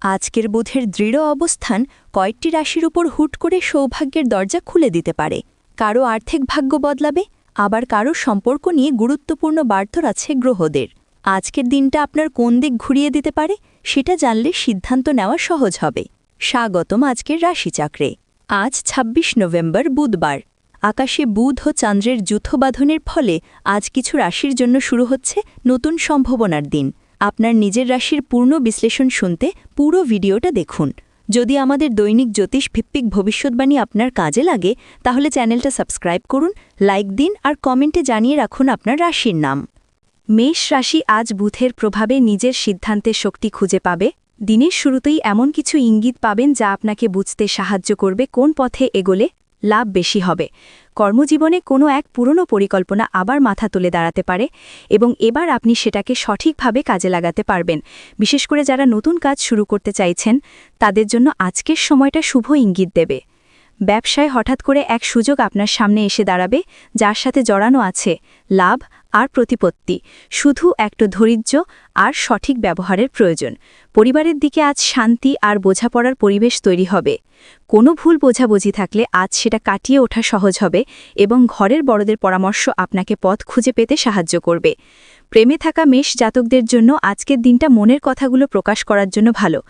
আজকের বুধের দৃঢ় অবস্থান কয়েকটি রাশির উপর হুট করে সৌভাগ্যের দরজা খুলে দিতে পারে। কারও আর্থিক ভাগ্য বদলাবে, আবার কারও সম্পর্ক নিয়ে গুরুত্বপূর্ণ বার্তা আছে গ্রহদের। আজকের দিনটা আপনার কোন দিক ঘুরিয়ে দিতে পারে, সেটা জানলে সিদ্ধান্ত নেওয়া সহজ হবে। স্বাগতম আজকের রাশিচক্রে। আজ ২৬ নভেম্বর বুধবার। আকাশে বুধ ও চন্দ্রের যুথবাঁধনের ফলে আজ কিছু রাশির জন্য শুরু হচ্ছে নতুন সম্ভাবনার দিন। আপনার নিজের রাশির পূর্ণ বিশ্লেষণ শুনতে পুরো ভিডিওটা দেখুন। যদি আমাদের দৈনিক জ্যোতিষ ভিত্তিক ভবিষ্যৎবাণী আপনার কাজে লাগে, তাহলে চ্যানেলটা সাবস্ক্রাইব করুন, লাইক দিন আর কমেন্টে জানিয়ে রাখুন আপনার রাশির নাম। মেষ রাশি আজ বুথের প্রভাবে নিজের সিদ্ধান্তের শক্তি খুঁজে পাবে। দিনের শুরুতেই এমন কিছু ইঙ্গিত পাবেন যা আপনাকে বুঝতে সাহায্য করবে কোন পথে এগোলে। লাভ বেশি হবে। কর্মজীবনে কোনো এক পুরনো পরিকল্পনা আবার মাথা তুলে দাঁড়াতে পারে এবং এবার আপনি সেটাকে সঠিকভাবে কাজে লাগাতে পারবেন। বিশেষ করে যারা নতুন কাজ শুরু করতে চাইছেন, তাদের জন্য আজকের সময়টা শুভ ইঙ্গিত দেবে। ব্যবসায় হঠাৎ করে এক সুযোগ আপনার সামনে এসে দাঁড়াবে, যার সাথে জড়ানো আছে, লাভ আর প্রতিপত্তি, শুধু একটু ধৈর্য আর সঠিক ব্যবহারের প্রয়োজন। পরিবারের দিকে আজ শান্তি আর বোঝাপড়ার পরিবেশ তৈরি হবে। কোনো ভুল বোঝাবুঝি থাকলে আজ সেটা কাটিয়ে ওঠা সহজ হবে এবং ঘরের বড়দের পরামর্শ আপনাকে পথ খুঁজে পেতে সাহায্য করবে। প্রেমে থাকা মেষ জাতকদের জন্য আজকের দিনটা মনের কথাগুলো প্রকাশ করার জন্য ভালো।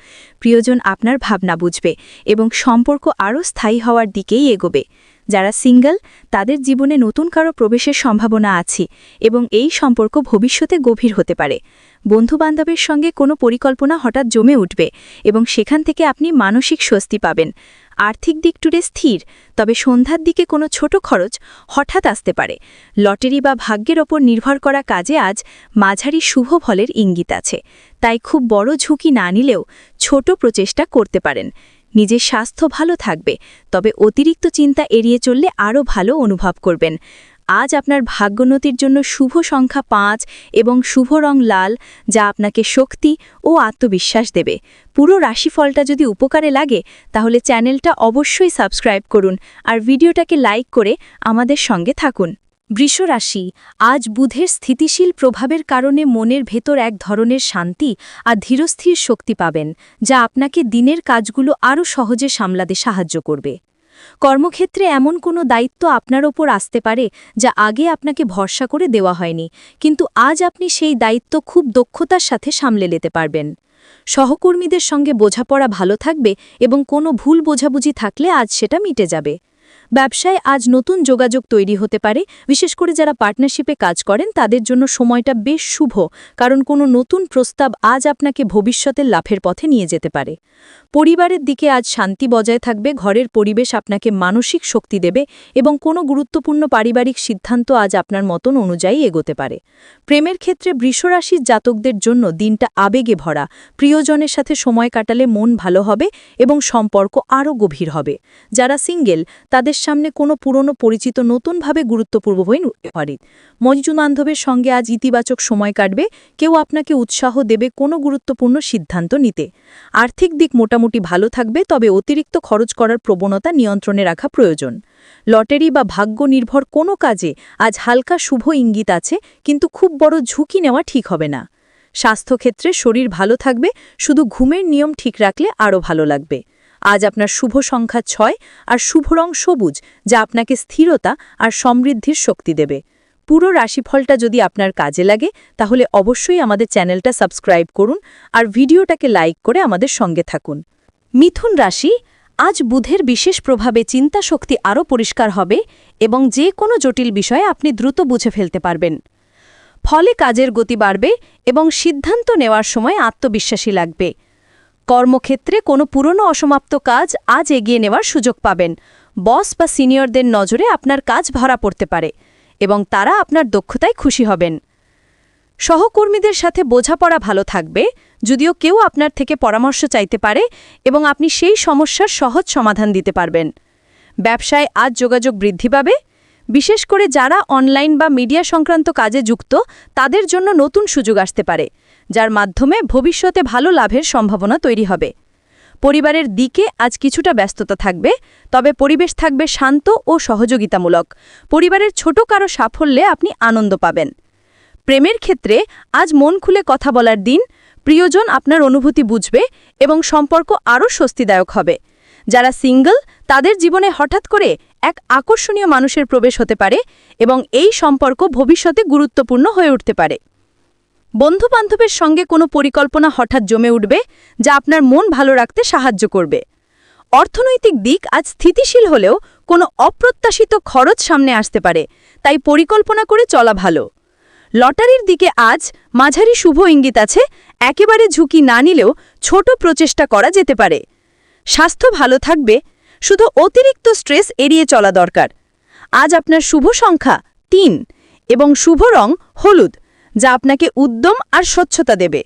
প্রিয়জন আপনার ভাবনা বুঝবে এবং সম্পর্ক আরও স্থায়ী হওয়ার দিকেই এগোবে। যারা সিঙ্গল, তাদের জীবনে নতুন কারও প্রবেশের সম্ভাবনা আছে এবং এই সম্পর্ক ভবিষ্যতে গভীর হতে পারে। বন্ধুবান্ধবের সঙ্গে কোনো পরিকল্পনা হঠাৎ জমে উঠবে এবং সেখান থেকে আপনি মানসিক স্বস্তি পাবেন। আর্থিক দিক টুডে স্থির, তবে সন্ধ্যার দিকে কোনো ছোট খরচ হঠাৎ আসতে পারে। লটারি বা ভাগ্যের ওপর নির্ভর করা কাজে আজ মাঝারি শুভ ফলের ইঙ্গিত আছে। তাই খুব বড় ঝুঁকি না নিলেও ছোট প্রচেষ্টা করতে পারেন। নিজের স্বাস্থ্য ভালো থাকবে, তবে অতিরিক্ত চিন্তা এড়িয়ে চললে আরও ভালো অনুভব করবেন। আজ আপনার ভাগ্যোন্নতির জন্য শুভ সংখ্যা পাঁচ এবং শুভ রং লাল, যা আপনাকে শক্তি ও আত্মবিশ্বাস দেবে। পুরো রাশিফলটা যদি উপকারে লাগে, তাহলে চ্যানেলটা অবশ্যই সাবস্ক্রাইব করুন আর ভিডিওটাকে লাইক করে আমাদের সঙ্গে থাকুন। বৃষরাশি, আজ বুধের স্থিতিশীল প্রভাবের কারণে মনের ভেতর এক ধরনের শান্তি আর ধীরস্থির শক্তি পাবেন, যা আপনাকে দিনের কাজগুলো আরও সহজে সামলাতে সাহায্য করবে। কর্মক্ষেত্রে এমন কোনো দায়িত্ব আপনার ওপর আসতে পারে, যা আগে আপনাকে ভরসা করে দেওয়া হয়নি, কিন্তু আজ আপনি সেই দায়িত্ব খুব দক্ষতার সাথে সামলে নিতে পারবেন। সহকর্মীদের সঙ্গে বোঝাপড়া ভালো থাকবে এবং কোনো ভুল বোঝাবুঝি থাকলে আজ সেটা মিটে যাবে। ব্যবসায় আজ নতুন যোগাযোগ তৈরি হতে পারে। বিশেষ করে যারা পার্টনারশিপে কাজ করেন, তাদের জন্য সময়টা বেশ শুভ, কারণ কোনো নতুন প্রস্তাব আজ আপনাকে ভবিষ্যতের লাভের পথে নিয়ে যেতে পারে। পরিবারের দিকে আজ শান্তি বজায় থাকবে, ঘরের পরিবেশ আপনাকে মানসিক শক্তি দেবে এবং কোনো গুরুত্বপূর্ণ পারিবারিক সিদ্ধান্ত আজ আপনার মতন অনুযায়ী এগোতে পারে। প্রেমের ক্ষেত্রে বৃষরাশির জাতকদের জন্য দিনটা আবেগে ভরা, প্রিয়জনের সাথে সময় কাটালে মন ভালো হবে এবং সম্পর্ক আরও গভীর হবে। যারা সিঙ্গেল, তাদের সামনে কোনো পুরনো পরিচিত নতুনভাবে গুরুত্বপূর্ণ হয়ে উঠতে পারে। মজুজু বান্ধবের সঙ্গে আজ ইতিবাচক সময় কাটবে। কেউ আপনাকে উৎসাহ দেবে কোনো গুরুত্বপূর্ণ সিদ্ধান্ত নিতে। আর্থিক দিক মোটামুটি ভালো থাকবে, তবে অতিরিক্ত খরচ করার প্রবণতা নিয়ন্ত্রণে রাখা প্রয়োজন। লটারি বা ভাগ্য নির্ভর কোনো কাজে আজ হালকা শুভ ইঙ্গিত আছে, কিন্তু খুব বড় ঝুঁকি নেওয়া ঠিক হবে না। স্বাস্থ্যক্ষেত্রে শরীর ভালো থাকবে, শুধু ঘুমের নিয়ম ঠিক রাখলে আরও ভালো লাগবে। আজ আপনার শুভ সংখ্যা ছয় আর শুভ রং সবুজ, যা আপনাকে স্থিরতা আর সমৃদ্ধির শক্তি দেবে। পুরো রাশিফলটা যদি আপনার কাজে লাগে, তাহলে অবশ্যই আমাদের চ্যানেলটা সাবস্ক্রাইব করুন আর ভিডিওটাকে লাইক করে আমাদের সঙ্গে থাকুন। মিথুন রাশি, আজ বুধের বিশেষ প্রভাবে চিন্তা শক্তি আরও পরিষ্কার হবে এবং যে কোনো জটিল বিষয়ে আপনি দ্রুত বুঝে ফেলতে পারবেন। ফলে কাজের গতি বাড়বে এবং সিদ্ধান্ত নেওয়ার সময় আত্মবিশ্বাসী লাগবে। কর্মক্ষেত্রে কোনো পুরনো অসমাপ্ত কাজ আজ এগিয়ে নেওয়ার সুযোগ পাবেন। বস বা সিনিয়রদের নজরে আপনার কাজ ভরা পড়তে পারে এবং তারা আপনার দক্ষতায় খুশি হবেন। সহকর্মীদের সাথে বোঝাপড়া ভালো থাকবে, যদিও কেউ আপনার থেকে পরামর্শ চাইতে পারে এবং আপনি সেই সমস্যার সহজ সমাধান দিতে পারবেন। ব্যবসায় আজ যোগাযোগ বৃদ্ধি পাবে বিশেষ করে যারা অনলাইন বা মিডিয়া সংক্রান্ত কাজে যুক্ত, তাদের জন্য নতুন সুযোগ আসতে পারে, যার মাধ্যমে ভবিষ্যতে ভালো লাভের সম্ভাবনা তৈরি হবে। পরিবারের দিকে আজ কিছুটা ব্যস্ততা থাকবে, তবে পরিবেশ থাকবে শান্ত ও সহযোগিতামূলক। পরিবারের ছোট কারও সাফল্যে আপনি আনন্দ পাবেন। প্রেমের ক্ষেত্রে আজ মন খুলে কথা বলার দিন, প্রিয়জন আপনার অনুভূতি বুঝবে এবং সম্পর্ক আরও স্বস্তিদায়ক হবে। যারা সিঙ্গল, তাদের জীবনে হঠাৎ করে এক আকর্ষণীয় মানুষের প্রবেশ হতে পারে এবং এই সম্পর্ক ভবিষ্যতে গুরুত্বপূর্ণ হয়ে উঠতে পারে। বন্ধুবান্ধবের সঙ্গে কোনো পরিকল্পনা হঠাৎ জমে উঠবে যা আপনার মন ভালো রাখতে সাহায্য করবে। অর্থনৈতিক দিক আজ স্থিতিশীল হলেও কোনো অপ্রত্যাশিত খরচ সামনে আসতে পারে, তাই পরিকল্পনা করে চলা ভালো। লটারির দিকে আজ মাঝারি শুভ ইঙ্গিত আছে, একেবারে ঝুঁকি না নিলেও ছোট প্রচেষ্টা করা যেতে পারে। স্বাস্থ্য ভালো থাকবে শুধু অতিরিক্ত স্ট্রেস এড়িয়ে চলা দরকার। আজ আপনার শুভ সংখ্যা তিন এবং শুভ রং হলুদ, যা আপনাকে উদ্যম আর স্বচ্ছতা দেবে।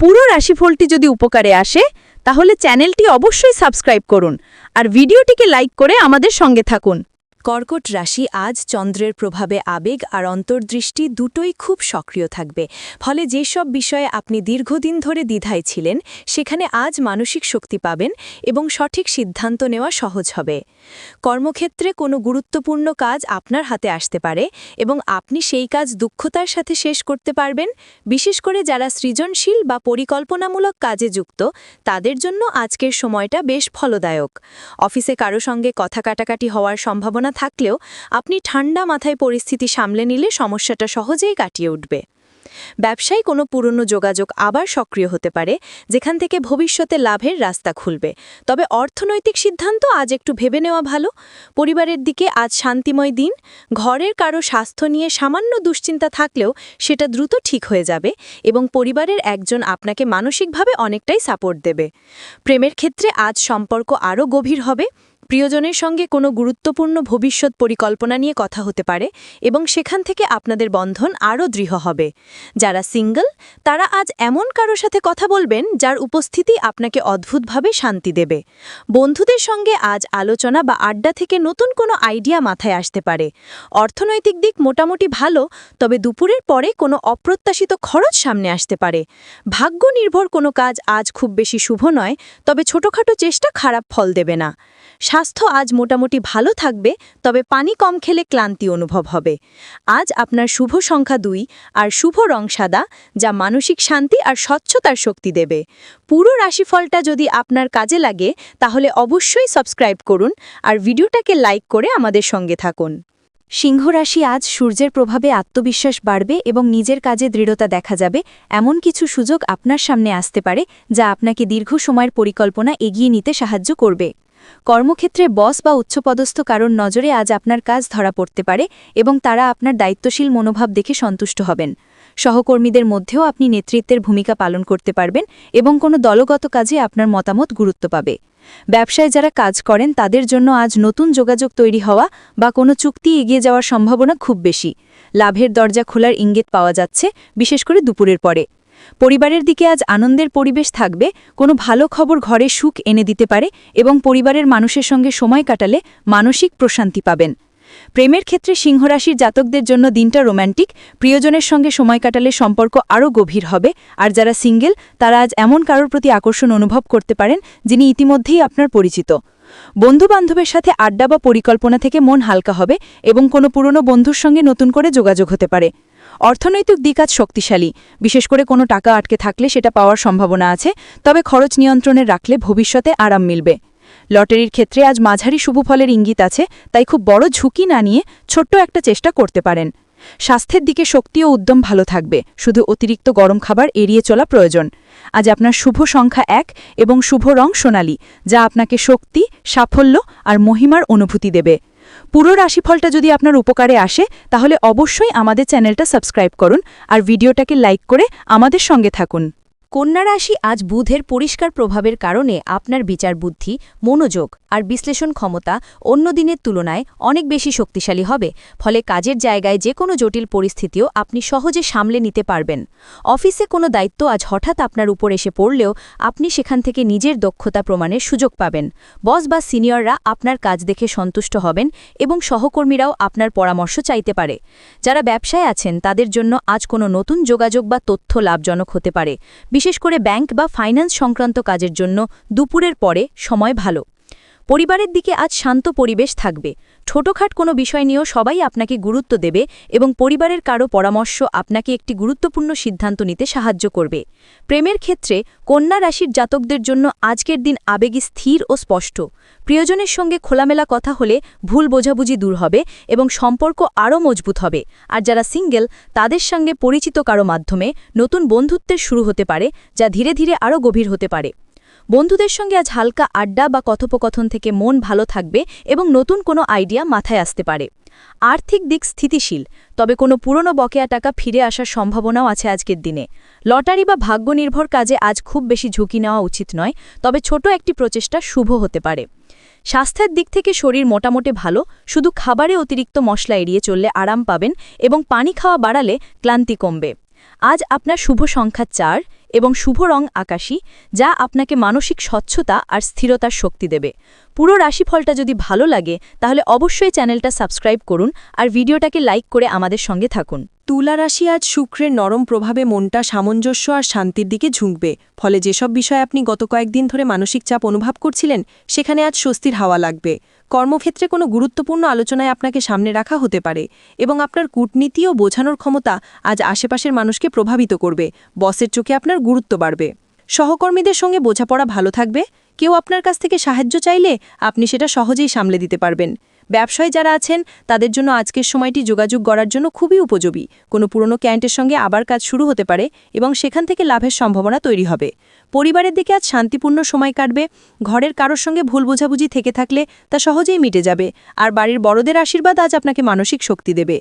পুরো রাশিফলটি যদি উপকারে আসে, তাহলে চ্যানেলটি অবশ্যই সাবস্ক্রাইব করুন আর ভিডিওটিকে লাইক করে আমাদের সঙ্গে থাকুন। কর্কট রাশি আজ চন্দ্রের প্রভাবে আবেগ আর অন্তর্দৃষ্টি দুটোই খুব সক্রিয় থাকবে। ফলে যেসব বিষয়ে আপনি দীর্ঘদিন ধরে দ্বিধায় ছিলেন, সেখানে আজ মানসিক শক্তি পাবেন এবং সঠিক সিদ্ধান্ত নেওয়া সহজ হবে। কর্মক্ষেত্রে কোনো গুরুত্বপূর্ণ কাজ আপনার হাতে আসতে পারে এবং আপনি সেই কাজ দুঃখতার সাথে শেষ করতে পারবেন। বিশেষ করে যারা সৃজনশীল বা পরিকল্পনামূলক কাজে যুক্ত, তাদের জন্য আজকের সময়টা বেশ ফলদায়ক। অফিসে কারও সঙ্গে কথা কাটাকাটি হওয়ার সম্ভাবনা থাকলেও আপনি ঠান্ডা মাথায় পরিস্থিতি সামলে নিলে সমস্যাটা সহজেই কাটিয়ে উঠবে। ব্যবসায় কোনো পুরনো যোগাযোগ আবার সক্রিয় হতে পারে, যেখান থেকে ভবিষ্যতে লাভের রাস্তা খুলবে। তবে অর্থনৈতিক সিদ্ধান্ত আজ একটু ভেবে নেওয়া ভালো। পরিবারের দিকে আজ শান্তিময় দিন। ঘরের কারও স্বাস্থ্য নিয়ে সামান্য দুশ্চিন্তা থাকলেও সেটা দ্রুত ঠিক হয়ে যাবে এবং পরিবারের একজন আপনাকে মানসিকভাবে অনেকটাই সাপোর্ট দেবে। প্রেমের ক্ষেত্রে আজ সম্পর্ক আরও গভীর হবে। প্রিয়জনের সঙ্গে কোনো গুরুত্বপূর্ণ ভবিষ্যৎ পরিকল্পনা নিয়ে কথা হতে পারে এবং সেখান থেকে আপনাদের বন্ধন আরও দৃঢ় হবে। যারা সিঙ্গল, তারা আজ এমন কারও সাথে কথা বলবেন যার উপস্থিতি আপনাকে অদ্ভুতভাবে শান্তি দেবে। বন্ধুদের সঙ্গে আজ আলোচনা বা আড্ডা থেকে নতুন কোনো আইডিয়া মাথায় আসতে পারে। অর্থনৈতিক দিক মোটামুটি ভালো, তবে দুপুরের পরে কোনো অপ্রত্যাশিত খরচ সামনে আসতে পারে। ভাগ্য নির্ভর কোনো কাজ আজ খুব বেশি শুভ নয়, তবে ছোটখাটো চেষ্টা খারাপ ফল দেবে না। স্বাস্থ্য আজ মোটামুটি ভালো থাকবে, তবে পানি কম খেলে ক্লান্তি অনুভব হবে। আজ আপনার শুভ সংখ্যা দুই আর শুভ রং সাদা, যা মানসিক শান্তি আর স্বচ্ছতার শক্তি দেবে। পুরো রাশিফলটা যদি আপনার কাজে লাগে, তাহলে অবশ্যই সাবস্ক্রাইব করুন আর ভিডিওটাকে লাইক করে আমাদের সঙ্গে থাকুন। সিংহ রাশি আজ সূর্যের প্রভাবে আত্মবিশ্বাস বাড়বে এবং নিজের কাজে দৃঢ়তা দেখা যাবে, এমন কিছু সুযোগ আপনার সামনে আসতে পারে, যা আপনাকে দীর্ঘ সময়ের পরিকল্পনা এগিয়ে নিতে সাহায্য করবে। কর্মক্ষেত্রে বস বা উচ্চপদস্থ কারণ নজরে আজ আপনার কাজ ধরা পড়তে পারে এবং তারা আপনার দায়িত্বশীল মনোভাব দেখে সন্তুষ্ট হবেন। সহকর্মীদের মধ্যেও আপনি নেতৃত্বের ভূমিকা পালন করতে পারবেন এবং কোনো দলগত কাজে আপনার মতামত গুরুত্ব পাবে। ব্যবসায় যারা কাজ করেন, তাদের জন্য আজ নতুন যোগাযোগ তৈরি হওয়া বা কোনো চুক্তি এগিয়ে যাওয়ার সম্ভাবনা খুব বেশি। লাভের দরজা খোলার ইঙ্গিত পাওয়া যাচ্ছে, বিশেষ করে দুপুরের পরে। পরিবারের দিকে আজ আনন্দের পরিবেশ থাকবে, কোনো ভালো খবর ঘরে সুখ এনে দিতে পারে এবং পরিবারের মানুষের সঙ্গে সময় কাটালে মানসিক প্রশান্তি পাবেন। প্রেমের ক্ষেত্রে সিংহরাশির জাতকদের জন্য দিনটা রোম্যান্টিক, প্রিয়জনের সঙ্গে সময় কাটালে সম্পর্ক আরও গভীর হবে, আর যারা সিঙ্গেল, তারা আজ এমন কারোর প্রতি আকর্ষণ অনুভব করতে পারেন যিনি ইতিমধ্যেই আপনার পরিচিত। বন্ধুবান্ধবের সাথে আড্ডা বা পরিকল্পনা থেকে মন হালকা হবে এবং কোনো পুরনো বন্ধুর সঙ্গে নতুন করে যোগাযোগ হতে পারে। অর্থনৈতিক দিক আজ শক্তিশালী। বিশেষ করে কোনো টাকা আটকে থাকলে সেটা পাওয়ার সম্ভাবনা আছে, তবে খরচ নিয়ন্ত্রণে রাখলে ভবিষ্যতে আরাম মিলবে। লটারির ক্ষেত্রে আজ মাঝারি শুভফলের ইঙ্গিত আছে, তাই খুব বড় ঝুঁকি না নিয়ে ছোট্ট একটা চেষ্টা করতে পারেন। স্বাস্থ্যের দিকে শক্তি ও উদ্যম ভালো থাকবে, শুধু অতিরিক্ত গরম খাবার এড়িয়ে চলা প্রয়োজন। আজ আপনার শুভ সংখ্যা এক এবং শুভ রং সোনালি, যা আপনাকে শক্তি, সাফল্য আর মহিমার অনুভূতি দেবে। পুরো রাশিফলটা যদি আপনার উপকারে আসে, তাহলে অবশ্যই আমাদের চ্যানেলটা সাবস্ক্রাইব করুন আর ভিডিওটাকে লাইক করে আমাদের সঙ্গে থাকুন। কন্যা রাশি আজ বুধের পরিষ্কার প্রভাবের কারণে আপনার বিচার বুদ্ধি, মনোযোগ আর বিশ্লেষণ ক্ষমতা অন্য দিনের তুলনায় অনেক বেশি শক্তিশালী হবে, ফলে কাজের জায়গায় যে কোনো জটিল পরিস্থিতিও আপনি সহজে সামলে নিতে পারবেন। অফিসে কোনো দায়িত্ব আজ হঠাৎ আপনার উপর এসে পড়লেও আপনি সেখান থেকে নিজের দক্ষতা প্রমাণের সুযোগ পাবেন। বস বা সিনিয়ররা আপনার কাজ দেখে সন্তুষ্ট হবেন এবং সহকর্মীরাও আপনার পরামর্শ চাইতে পারে। যারা ব্যবসায় আছেন তাদের জন্য আজ কোনো নতুন যোগাযোগ বা তথ্য লাভজনক হতে পারে। বিশেষ করে ব্যাংক বা ফাইন্যান্স সংক্রান্ত কাজের জন্য দুপুরের পরে সময় ভালো। পরিবারের দিকে আজ শান্ত পরিবেশ থাকবে। ছোটখাট কোনো বিষয় নিয়েও সবাই আপনাকে গুরুত্ব দেবে এবং পরিবারের কারও পরামর্শ আপনাকে একটি গুরুত্বপূর্ণ সিদ্ধান্ত নিতে সাহায্য করবে। প্রেমের ক্ষেত্রে কন্যা রাশির জাতকদের জন্য আজকের দিন আবেগী স্থির ও স্পষ্ট। প্রিয়জনের সঙ্গে খোলামেলা কথা হলে ভুল বোঝাবুঝি দূর হবে এবং সম্পর্ক আরও মজবুত হবে। আর যারা সিঙ্গেল, তাদের সঙ্গে পরিচিত কারও মাধ্যমে নতুন বন্ধুত্বের শুরু হতে পারে, যা ধীরে ধীরে আরও গভীর হতে পারে। বন্ধুদের সঙ্গে আজ হালকা আড্ডা বা কথোপকথন থেকে মন ভালো থাকবে এবং নতুন কোনো আইডিয়া মাথায় আসতে পারে। আর্থিক দিক স্থিতিশীল, তবে কোনো পুরনো বকেয়া টাকা ফিরে আসার সম্ভাবনাও আছে আজকের দিনে। লটারি বা ভাগ্য নির্ভর কাজে আজ খুব বেশি ঝুঁকি নেওয়া উচিত নয়, তবে ছোট একটি প্রচেষ্টা শুভ হতে পারে। স্বাস্থ্যের দিক থেকে শরীর মোটামুটি ভালো, শুধু খাবারে অতিরিক্ত মশলা এড়িয়ে চললে আরাম পাবেন এবং পানি খাওয়া বাড়ালে ক্লান্তি কমবে। আজ আপনার শুভ সংখ্যা চার এবং শুভ রং আকাশী, যা আপনাকে মানসিক স্বচ্ছতা আর স্থিরতার শক্তি দেবে। পুরো রাশিফলটা যদি ভালো লাগে, তাহলে অবশ্যই চ্যানেলটা সাবস্ক্রাইব করুন আর ভিডিওটাকে লাইক করে আমাদের সঙ্গে থাকুন। তুলা রাশি আজ শুক্রের নরম প্রভাবে মনটা সামঞ্জস্য আর শান্তির দিকে ঝুঁকবে। ফলে যেসব বিষয়ে আপনি গত কয়েকদিন ধরে মানসিক চাপ অনুভব করছিলেন, সেখানে আজ স্বস্তির হাওয়া লাগবে। কর্মক্ষেত্রে কোনো গুরুত্বপূর্ণ আলোচনায় আপনাকে সামনে রাখা হতে পারে এবং আপনার কূটনীতি ও বোঝানোর ক্ষমতা আজ আশেপাশের মানুষকে প্রভাবিত করবে। বসের চোখে আপনার গুরুত্ব বাড়বে। সহকর্মীদের সঙ্গে বোঝাপড়া ভালো থাকবে। কেউ আপনার কাছ থেকে সাহায্য চাইলে আপনি সেটা সহজেই সামলে দিতে পারবেন। ব্যবসায় যারা আছেন, তাদের জন্য আজকের সময়টি যোগাযোগ করার জন্য খুবই উপযোগী। কোনো পুরনো ক্যান্টের সঙ্গে আবার কাজ শুরু হতে পারে এবং সেখান থেকে লাভের সম্ভাবনা তৈরি হবে। পরিবারের দিকে আজ শান্তিপূর্ণ সময় কাটবে, ঘরের কারোর সঙ্গে ভুল বোঝাবুঝি থেকে থাকলে তা সহজেই মিটে যাবে, আর বাড়ির বড়দের আশীর্বাদ আজ আপনাকে মানসিক শক্তি দেবে।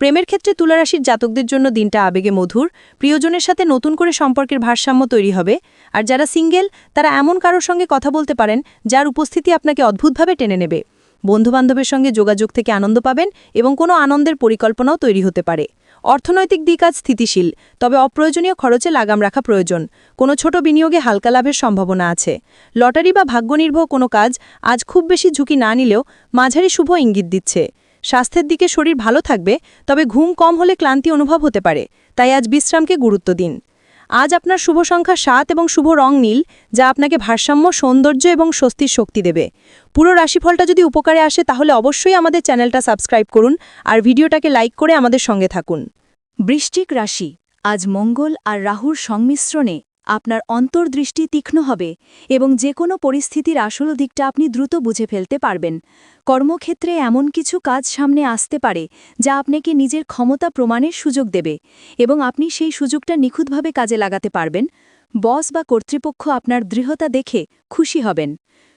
প্রেমের ক্ষেত্রে তুলারাশির জাতকদের জন্য দিনটা আবেগে মধুর, প্রিয়জনের সাথে নতুন করে সম্পর্কের ভারসাম্য তৈরি হবে, আর যারা সিঙ্গেল, তারা এমন কারোর সঙ্গে কথা বলতে পারেন যার উপস্থিতি আপনাকে অদ্ভুতভাবে টেনে নেবে। বন্ধুবান্ধবের সঙ্গে যোগাযোগ থেকে আনন্দ পাবেন এবং কোনো আনন্দের পরিকল্পনাও তৈরি হতে পারে। অর্থনৈতিক দিক আজ স্থিতিশীল, তবে অপ্রয়োজনীয় খরচে লাগাম রাখা প্রয়োজন। কোনো ছোট বিনিয়োগে হালকা লাভের সম্ভাবনা আছে। লটারি বা ভাগ্যনির্ভর কোনো কাজ আজ খুব বেশি ঝুঁকি না নিলেও মাঝারি শুভ ইঙ্গিত দিচ্ছে। স্বাস্থ্যের দিকে শরীর ভালো থাকবে, তবে ঘুম কম হলে ক্লান্তি অনুভব হতে পারে, তাই আজ বিশ্রামকে গুরুত্ব দিন। আজ আপনার শুভ সংখ্যা সাত এবং শুভ রং নীল, যা আপনাকে ভারসাম্য, সৌন্দর্য এবং স্বস্তির শক্তি দেবে। পুরো রাশিফলটা যদি উপকারে আসে, তাহলে অবশ্যই আমাদের চ্যানেলটা সাবস্ক্রাইব করুন আর ভিডিওটাকে লাইক করে আমাদের সঙ্গে থাকুন। বৃষ্টিক রাশি, আজ মঙ্গল আর রাহুর সংমিশ্রণে আপনার অন্তর্দৃষ্টি তীক্ষ্ণ হবে এবং যে কোনো পরিস্থিতির আসল দিকটা আপনি দ্রুত বুঝে ফেলতে পারবেন। কর্মক্ষেত্রে এমন কিছু কাজ সামনে আসতে পারে যা আপনাকে নিজের ক্ষমতা প্রমাণের সুযোগ দেবে এবং আপনি সেই সুযোগটা নিখুঁতভাবে কাজে লাগাতে পারবেন। বস বা কর্তৃপক্ষ আপনার দৃঢ়তা দেখে খুশি হবেন।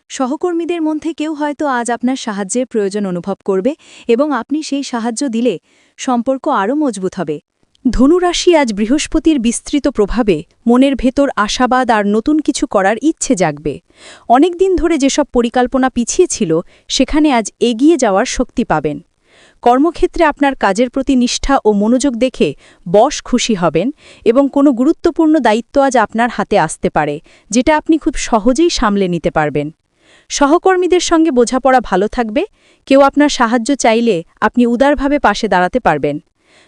সহকর্মীদের মধ্যে কেউ হয়তো আজ আপনার সাহায্যের প্রয়োজন অনুভব করবে এবং আপনি সেই সাহায্য দিলে সম্পর্ক আরও মজবুত হবে। ধনুরাশি আজ বৃহস্পতির বিস্তৃত প্রভাবে মনের ভেতর আশাবাদ আর নতুন কিছু করার ইচ্ছে জাগবে। অনেক দিন ধরে যেসব পরিকল্পনা পিছিয়ে ছিল, সেখানে আজ এগিয়ে যাওয়ার শক্তি পাবেন। কর্মক্ষেত্রে আপনার কাজের প্রতি নিষ্ঠা ও মনোযোগ দেখে বশ খুশি হবেন এবং কোনো গুরুত্বপূর্ণ দায়িত্ব আজ আপনার হাতে আসতে পারে, যেটা আপনি খুব সহজেই সামলে নিতে পারবেন। সহকর্মীদের সঙ্গে বোঝাপড়া ভালো থাকবে, কেউ আপনার সাহায্য চাইলে আপনি উদারভাবে পাশে দাঁড়াতে পারবেন।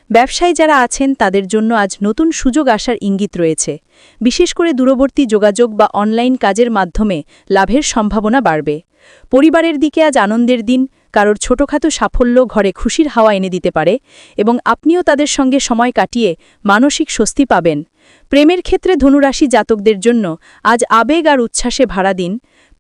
ব্যবসায়ী যারা আছেন তাদের জন্য আজ নতুন সুযোগ আসার ইঙ্গিত রয়েছে। বিশেষ করে দূরবর্তী যোগাযোগ বা অনলাইন কাজের মাধ্যমে লাভের সম্ভাবনা বাড়বে। পরিবারের দিকে আজ আনন্দের দিন, কারোর ছোটখাটো সাফল্য ঘরে খুশির হাওয়া এনে দিতে পারে এবং আপনিও তাদের সঙ্গে সময় কাটিয়ে মানসিক স্বস্তি পাবেন। প্রেমের ক্ষেত্রে ধনুরাশি জাতকদের জন্য আজ আবেগ আর উচ্ছ্বাসে ভাড়া দিন।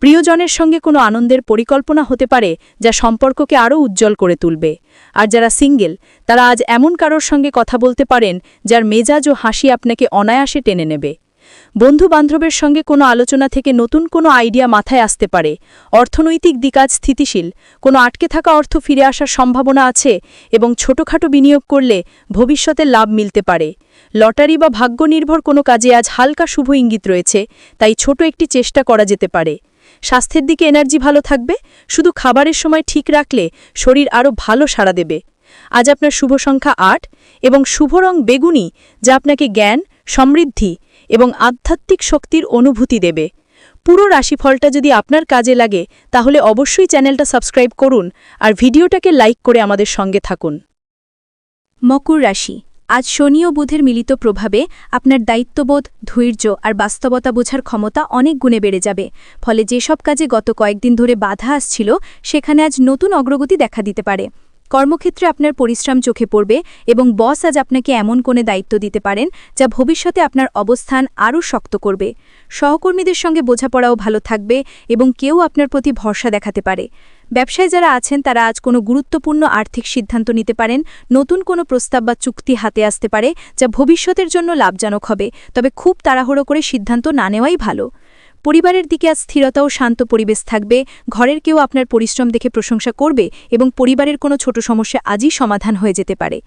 প্রিয়জনের সঙ্গে কোনো আনন্দের পরিকল্পনা হতে পারে যা সম্পর্ককে আরও উজ্জ্বল করে তুলবে। আর যারা সিঙ্গেল, তারা আজ এমন কারোর সঙ্গে কথা বলতে পারেন যার মেজাজ ও হাসি আপনাকে অনায়াসে টেনে নেবে। বন্ধু বান্ধবের সঙ্গে কোনো আলোচনা থেকে নতুন কোনো আইডিয়া মাথায় আসতে পারে। অর্থনৈতিক দিক আজ স্থিতিশীল, কোনো আটকে থাকা অর্থ ফিরে আসার সম্ভাবনা আছে এবং ছোটখাটো বিনিয়োগ করলে ভবিষ্যতে লাভ মিলতে পারে। লটারি বা ভাগ্য নির্ভর কোনো কাজে আজ হালকা শুভ ইঙ্গিত রয়েছে, তাই ছোট একটি চেষ্টা করা যেতে পারে। স্বাস্থ্যের দিকে এনার্জি ভালো থাকবে, শুধু খাবারের সময় ঠিক রাখলে শরীর আরও ভালো সাড়া দেবে। আজ আপনার শুভ সংখ্যা আট এবং শুভ রং বেগুনি, যা আপনাকে জ্ঞান, সমৃদ্ধি এবং আধ্যাত্মিক শক্তির অনুভূতি দেবে। পুরো রাশিফলটা যদি আপনার কাজে লাগে, তাহলে অবশ্যই চ্যানেলটা সাবস্ক্রাইব করুন আর ভিডিওটাকে লাইক করে আমাদের সঙ্গে থাকুন। মকর রাশি আজ শনি ও বুধের মিলিত প্রভাবে আপনার দায়িত্ববোধ, ধৈর্য আর বাস্তবতা বোঝার ক্ষমতা অনেক গুণে বেড়ে যাবে। ফলে যেসব কাজে গত কয়েকদিন ধরে বাধা আসছিল, সেখানে আজ নতুন অগ্রগতি দেখা দিতে পারে। কর্মক্ষেত্রে আপনার পরিশ্রম চোখে পড়বে এবং বস আজ আপনাকে এমন কোণে দায়িত্ব দিতে পারেন যা ভবিষ্যতে আপনার অবস্থান আরও শক্ত করবে। সহকর্মীদের সঙ্গে বোঝাপড়াও ভালো থাকবে এবং কেউ আপনার প্রতি ভরসা দেখাতে পারে। ব্যবসায় যারা আছেন, তারা আজ কোনো গুরুত্বপূর্ণ আর্থিক সিদ্ধান্ত নিতে পারেন, নতুন কোনো প্রস্তাব বা চুক্তি হাতে আসতে পারে যা ভবিষ্যতের জন্য লাভজনক হবে, তবে খুব তাড়াহুড়ো করে সিদ্ধান্ত না নেওয়াই ভালো। পরিবারের দিকে আজ স্থিরতা ও শান্ত পরিবেশ থাকবে। ঘরের কেউ আপনার পরিশ্রম দেখে প্রশংসা করবে এবং পরিবারের কোনো ছোট সমস্যা আজই সমাধান হয়ে যেতে পারে।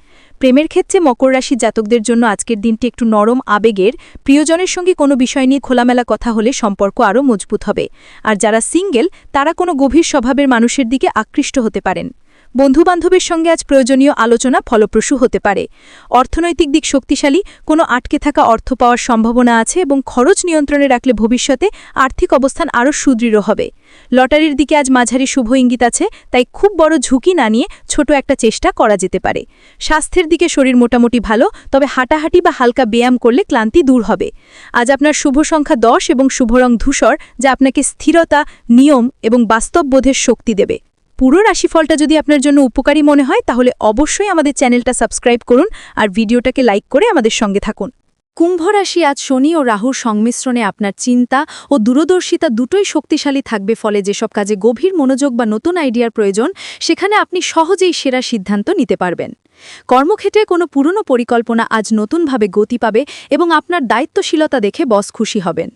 প্রেমের ক্ষেত্রে মকর রাশি জাতকদের জন্য আজকের দিনটি একটু নরম, আবেগের। প্রিয়জনের সঙ্গে কোনো বিষয় নিয়ে খোলামেলা কথা হলে সম্পর্ক আরও মজবুত হবে। আর যারা সিঙ্গেল, তারা কোনো গভীর স্বভাবের মানুষের দিকে আকৃষ্ট হতে পারেন। বন্ধুবান্ধবের সঙ্গে আজ প্রয়োজনীয় আলোচনা ফলপ্রসূ হতে পারে। অর্থনৈতিক দিক শক্তিশালী, কোনো আটকে থাকা অর্থ পাওয়ার সম্ভাবনা আছে এবং খরচ নিয়ন্ত্রণে রাখলে ভবিষ্যতে আর্থিক অবস্থান আরও সুদৃঢ় হবে। লটারির দিকে আজ মাঝারি শুভ ইঙ্গিত আছে, তাই খুব বড় ঝুঁকি না নিয়ে ছোট একটা চেষ্টা করা যেতে পারে। স্বাস্থ্যের দিকে শরীর মোটামুটি ভালো, তবে হাঁটাহাঁটি বা হালকা ব্যায়াম করলে ক্লান্তি দূর হবে। আজ আপনার শুভ সংখ্যা দশ এবং শুভ রং ধূসর, যা আপনাকে স্থিরতা, নিয়ম এবং বাস্তববোধের শক্তি দেবে। পুরো রাশিফলটা যদি আপনার জন্য উপকারী মনে হয়, তাহলে অবশ্যই আমাদের চ্যানেলটা সাবস্ক্রাইব করুন আর ভিডিওটাকে লাইক করে আমাদের সঙ্গে থাকুন। কুম্ভ রাশি আজ শনি ও রাহুর সংমিশ্রণে আপনার চিন্তা ও দূরদর্শিতা দুটোই শক্তিশালী থাকবে ফলে যেসব কাজে গভীর মনোযোগ বা নতুন আইডিয়ার প্রয়োজন, সেখানে আপনি সহজেই সেরা সিদ্ধান্ত নিতে পারবেন। কর্মক্ষেত্রে কোনো পুরনো পরিকল্পনা আজ নতুনভাবে গতি পাবে এবং আপনার দায়িত্বশীলতা দেখে বস খুশি হবেন।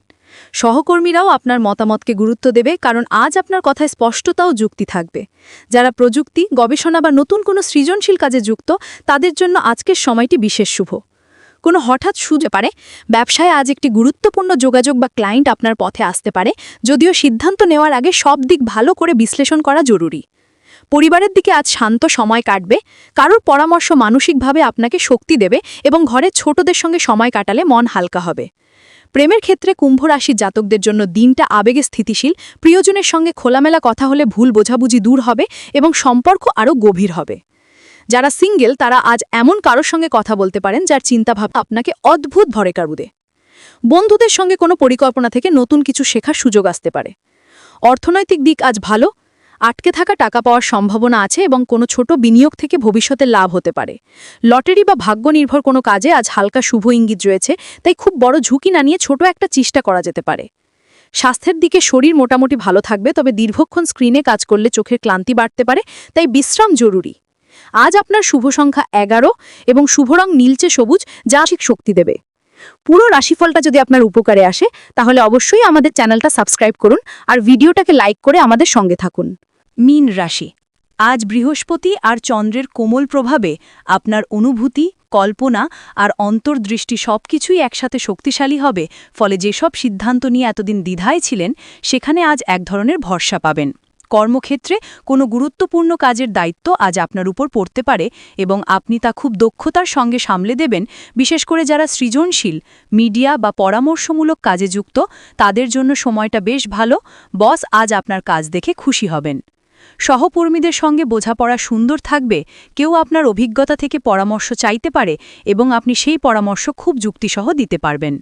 সহকর্মীরাও আপনার মতামতকে গুরুত্ব দেবে, কারণ আজ আপনার কথায় স্পষ্টতা ও যুক্তি থাকবে। যারা প্রযুক্তি, গবেষণা বা নতুন কোনো সৃজনশীল কাজে যুক্ত, তাদের জন্য আজকের সময়টি বিশেষ শুভ। কোনো হঠাৎ সুযোগ পারে, ব্যবসায় আজ একটি গুরুত্বপূর্ণ যোগাযোগ বা ক্লায়েন্ট আপনার পথে আসতে পারে, যদিও সিদ্ধান্ত নেওয়ার আগে সব দিক ভালো করে বিশ্লেষণ করা জরুরি। পরিবারের দিকে আজ শান্ত সময় কাটবে, কারোর পরামর্শ মানসিকভাবে আপনাকে শক্তি দেবে এবং ঘরের ছোটদের সঙ্গে সময় কাটালে মন হালকা হবে। প্রেমের ক্ষেত্রে কুম্ভ রাশির জাতকদের জন্য দিনটা আবেগে স্থিতিশীল, প্রিয়জনের সঙ্গে খোলামেলা কথা হলে ভুল বোঝাবুঝি দূর হবে এবং সম্পর্ক আরও গভীর হবে। যারা সিঙ্গেল, তারা আজ এমন কারোর সঙ্গে কথা বলতে পারেন যার চিন্তাভাবনা আপনাকে অদ্ভুত ভরে কারুদে বন্ধুদের সঙ্গে কোনো পরিকল্পনা থেকে নতুন কিছু শেখার সুযোগ আসতে পারে। অর্থনৈতিক দিক আজ ভালো আটকে থাকা টাকা পাওয়ার সম্ভাবনা আছে এবং কোনো ছোট বিনিয়োগ থেকে ভবিষ্যতে লাভ হতে পারে। লটারি বা ভাগ্য নির্ভর কোনো কাজে আজ হালকা শুভ ইঙ্গিত রয়েছে, তাই খুব বড় ঝুঁকি না নিয়ে ছোট একটা চেষ্টা করা যেতে পারে। স্বাস্থ্যের দিকে শরীর মোটামুটি ভালো থাকবে, তবে দীর্ঘক্ষণ স্ক্রিনে কাজ করলে চোখের ক্লান্তি বাড়তে পারে, তাই বিশ্রাম জরুরি। আজ আপনার শুভ সংখ্যা এগারো এবং শুভ রং নীলচে সবুজ, যা শক্তি দেবে। পুরো রাশিফলটা যদি আপনার উপকারে আসে, তাহলে অবশ্যই আমাদের চ্যানেলটা সাবস্ক্রাইব করুন আর ভিডিওটাকে লাইক করে আমাদের সঙ্গে থাকুন। মীন রাশি। আজ বৃহস্পতি আর চন্দ্রের কোমল প্রভাবে আপনার অনুভূতি, কল্পনা আর অন্তর্দৃষ্টি সবকিছুই একসাথে শক্তিশালী হবে, ফলে যেসব সিদ্ধান্ত নিয়ে এতদিন দ্বিধায় ছিলেন, সেখানে আজ এক ধরনের ভরসা পাবেন। কর্মক্ষেত্রে কোনো গুরুত্বপূর্ণ কাজের দায়িত্ব আজ আপনার উপর পড়তে পারে এবং আপনি তা খুব দক্ষতার সঙ্গে সামলে দেবেন, বিশেষ করে যারা সৃজনশীল, মিডিয়া বা পরামর্শমূলক কাজে যুক্ত, তাদের জন্য সময়টা বেশ ভালো। বস আজ আপনার কাজ দেখে খুশি হবেন। সহকর্মীদের সঙ্গে বোঝাপড়া সুন্দর থাকবে, কেউ আপনার অভিজ্ঞতা থেকে পরামর্শ চাইতে পারে এবং আপনি সেই পরামর্শ খুব যুক্তিসহ দিতে পারবেন।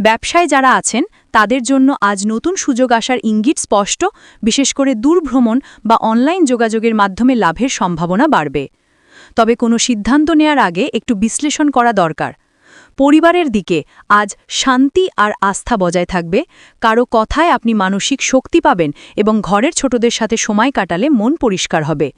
ব্যবসায় যারা আছেন, তাদের জন্য আজ নতুন সুযোগ আসার ইঙ্গিত স্পষ্ট, বিশেষ করে দূরভ্রমণ বা অনলাইন যোগাযোগের মাধ্যমে লাভের সম্ভাবনা বাড়বে। তবে কোনো সিদ্ধান্ত নেয়ার আগে একটু বিশ্লেষণ করা দরকার। পরিবারের দিকে আজ শান্তি আর আস্থা বজায় থাকবে। কারও কথায় আপনি মানসিক শক্তি পাবেন এবং ঘরের ছোটদের সাথে সময় কাটালে মন পরিষ্কার হবে।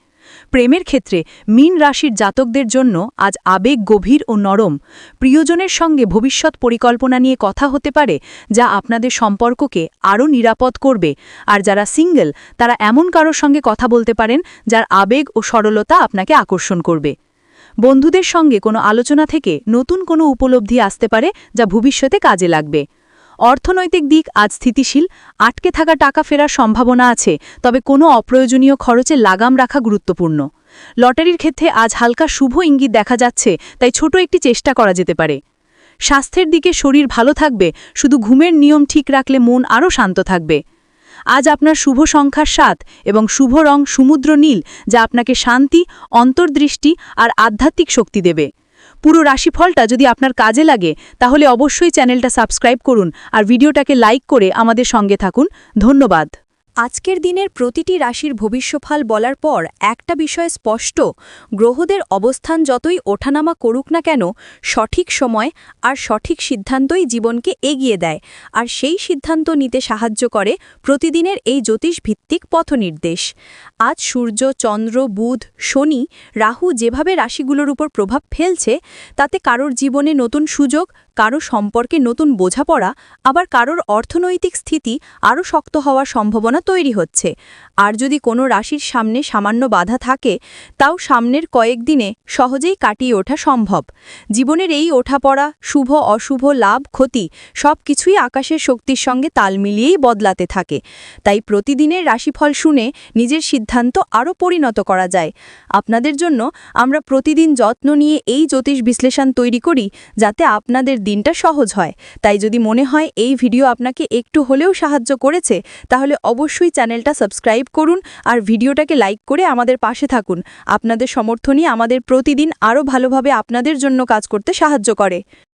প্রেমের ক্ষেত্রে মিন রাশির জাতকদের জন্য আজ আবেগ গভীর ও নরম। প্রিয়জনের সঙ্গে ভবিষ্যৎ পরিকল্পনা নিয়ে কথা হতে পারে, যা আপনাদের সম্পর্ককে আরও নিরাপদ করবে। আর যারা সিঙ্গেল, তারা এমন কারোর সঙ্গে কথা বলতে পারেন, যার আবেগ ও সরলতা আপনাকে আকর্ষণ করবে। বন্ধুদের সঙ্গে কোনো আলোচনা থেকে নতুন কোনো উপলব্ধি আসতে পারে যা ভবিষ্যতে কাজে লাগবে। অর্থনৈতিক দিক আজ স্থিতিশীল, আটকে থাকা টাকা ফেরার সম্ভাবনা আছে, তবে কোনো অপ্রয়োজনীয় খরচে লাগাম রাখা গুরুত্বপূর্ণ। লটারির ক্ষেত্রে আজ হালকা শুভ ইঙ্গিত দেখা যাচ্ছে, তাই ছোট একটি চেষ্টা করা যেতে পারে। স্বাস্থ্যের দিকে শরীর ভালো থাকবে, শুধু ঘুমের নিয়ম ঠিক রাখলে মন আরও শান্ত থাকবে। আজ আপনার শুভ সংখ্যার সাত এবং শুভ রং সমুদ্র নীল, যা আপনাকে শান্তি, অন্তর্দৃষ্টি আর আধ্যাত্মিক শক্তি দেবে। পুরো রাশিফলটা যদি আপনার কাজে লাগে, তাহলে অবশ্যই চ্যানেলটা সাবস্ক্রাইব করুন আর ভিডিওটাকে লাইক করে আমাদের সঙ্গে থাকুন। ধন্যবাদ। আজকের দিনের প্রতিটি রাশির ভবিষ্যফল বলার পর একটা বিষয় স্পষ্ট, গ্রহদের অবস্থান যতই ওঠানামা করুক না কেন, সঠিক সময় আর সঠিক সিদ্ধান্তই জীবনকে এগিয়ে দেয়। আর সেই সিদ্ধান্ত নিতে সাহায্য করে প্রতিদিনের এই জ্যোতিষভিত্তিক পথনির্দেশ। আজ সূর্য, চন্দ্র, বুধ, শনি, রাহু যেভাবে রাশিগুলোর উপর প্রভাব ফেলছে, তাতে কারোর জীবনে নতুন সুযোগ কারও সম্পর্কে নতুন বোঝাপড়া, আবার কারোর অর্থনৈতিক স্থিতি আরও শক্ত হওয়ার সম্ভাবনা তৈরি হচ্ছে। আর যদি কোনো রাশির সামনে সামান্য বাধা থাকে, তাও সামনের কয়েকদিনে সহজেই কাটিয়ে ওঠা সম্ভব। জীবনের এই ওঠাপড়া, শুভ, অশুভ, লাভ, ক্ষতি সব কিছুই আকাশের শক্তির সঙ্গে তাল মিলিয়েই বদলাতে থাকে। তাই প্রতিদিনের রাশিফল শুনে নিজের সিদ্ধান্ত আরও পরিণত করা যায়। আপনাদের জন্য আমরা প্রতিদিন যত্ন নিয়ে এই জ্যোতিষ বিশ্লেষণ তৈরি করি, যাতে আপনাদের দিনটা সহজ হয়। তাই যদি মনে হয় এই ভিডিও আপনাকে একটু হলেও সাহায্য করেছে, তাহলে অবশ্যই চ্যানেলটা সাবস্ক্রাইব করুন আর ভিডিওটাকে লাইক করে আমাদের পাশে থাকুন। আপনাদের সমর্থনই আমাদের প্রতিদিন আরও ভালোভাবে আপনাদের জন্য কাজ করতে সাহায্য করে।